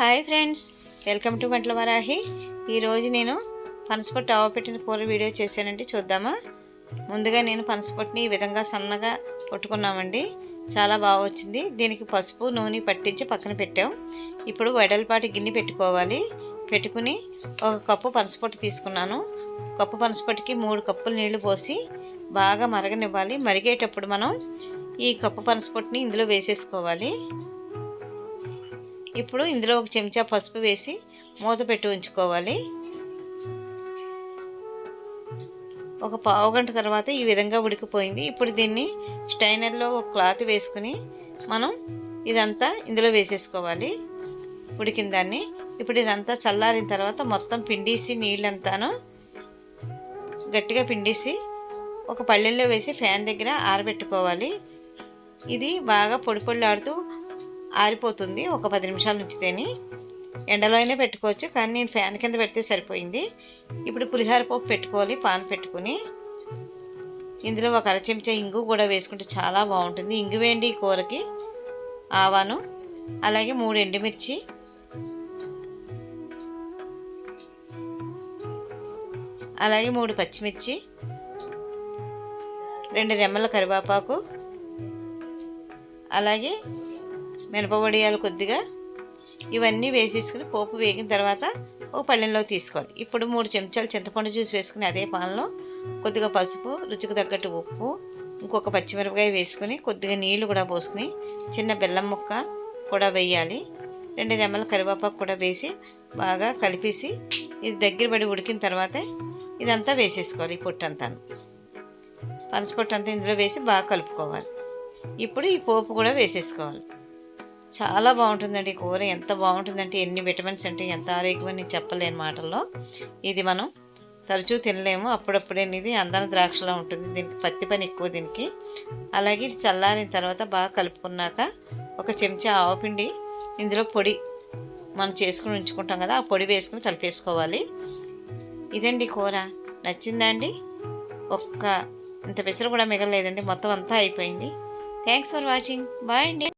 Hi friends welcome to వంటల వరాహి. ఈరోజు నేను పనసపొట్టు ఆవపెట్టిన కూర వీడియో చేశానండి చూద్దామా? ముందుగా నేను పనసపొట్టుని ఈ విధంగా సన్నగా కొట్టుకున్నామండి. చాలా బాగా వచ్చింది. దీనికి పసుపు నూనె పట్టించి పక్కన పెట్టాం. ఇప్పుడు వెడల్పాటి గిన్నె పెట్టుకోవాలి. పెట్టుకుని ఒక కప్పు పనసపొట్టు తీసుకున్నాను. కప్పు పనసపొట్టుకి మూడు కప్పులు నీళ్ళు పోసి బాగా మరగనివ్వాలి. మరిగేటప్పుడు మనం ఈ కప్పు పనసపొట్టుని ఇందులో వేసేసుకోవాలి. ఇప్పుడు ఇందులో ఒక చెంచా పసుపు వేసి మూత పెట్టి ఉంచుకోవాలి. ఒక పావు గంట తర్వాత ఈ విధంగా ఉడికిపోయింది. ఇప్పుడు దీన్ని స్టైనర్లో ఒక క్లాత్ వేసుకుని మనం ఇదంతా ఇందులో వేసేసుకోవాలి. ఉడికిన దాన్ని. ఇప్పుడు ఇదంతా చల్లారిన తర్వాత మొత్తం పిండేసి నీళ్ళంతాను గట్టిగా పిండేసి ఒక పళ్ళెల్లో వేసి ఫ్యాన్ దగ్గర ఆరబెట్టుకోవాలి. ఇది బాగా పొడి పొడిలాడుతూ ఆరిపోతుంది. ఒక పది నిమిషాలు ఉంచితేని ఎండలో అయినా పెట్టుకోవచ్చు. కానీ నేను ఫ్యాన్ కింద పెడితే సరిపోయింది. ఇప్పుడు పులిహార పప్పు పెట్టుకోవాలి పాన్ పెట్టుకుని. ఇందులో ఒక అర చెంచా ఇంగు కూడా వేసుకుంటే చాలా బాగుంటుంది. ఇంగు వేయండి కూరకి. ఆవాను అలాగే మూడు ఎండుమిర్చి. అలాగే మూడు పచ్చిమిర్చి. రెండు రెమ్మల కరివేపాకు. అలాగే మినపవడియాలు కొద్దిగా ఇవన్నీ వేసేసుకుని పోపు వేగిన తర్వాత ఒక పళ్ళెంలో తీసుకోవాలి. ఇప్పుడు మూడు చెంచాలు చింతపండు జ్యూస్ వేసుకుని అదే పాలలో కొద్దిగా పసుపు రుచికి తగ్గట్టు ఉప్పు ఇంకొక పచ్చిమిరపకాయ వేసుకుని కొద్దిగా నీళ్ళు కూడా పోసుకుని చిన్న బెల్లం ముక్క కూడా వేయాలి. రెండు రెమ్మల కరివేపాకు కూడా వేసి బాగా కలిపేసి ఇది దగ్గర పడి ఉడికిన తర్వాత ఇదంతా వేసేసుకోవాలి ఈ పొట్టు అంతాను పనసపొట్టు అంతా ఇందులో వేసి బాగా కలుపుకోవాలి. ఇప్పుడు ఈ పోపు కూడా వేసేసుకోవాలి. చాలా బాగుంటుందండి కూర. ఎంత బాగుంటుందంటే ఎన్ని విటమిన్స్ అంటే ఎంత ఆరోగ్యం అని చెప్పలేని మాటల్లో. ఇది మనం తరచూ తినలేము. అప్పుడప్పుడే ఇది అందాల ద్రాక్షలా ఉంటుంది. దీనికి పత్తి పని ఎక్కువ దీనికి. అలాగే ఇది చల్లారిన తర్వాత బాగా కలుపుకున్నాక ఒక చెంచా ఆవపిండి ఇందులో పొడి మనం చేసుకుని ఉంచుకుంటాం కదా ఆ పొడి వేసుకుని కలిపేసుకోవాలి. ఇదండి కూర. నచ్చిందా అండి? ఒక్క ఇంత పెసరు కూడా మిగలలేదండి. మొత్తం అంతా అయిపోయింది. Thanks for watching. బాయ్ అండి.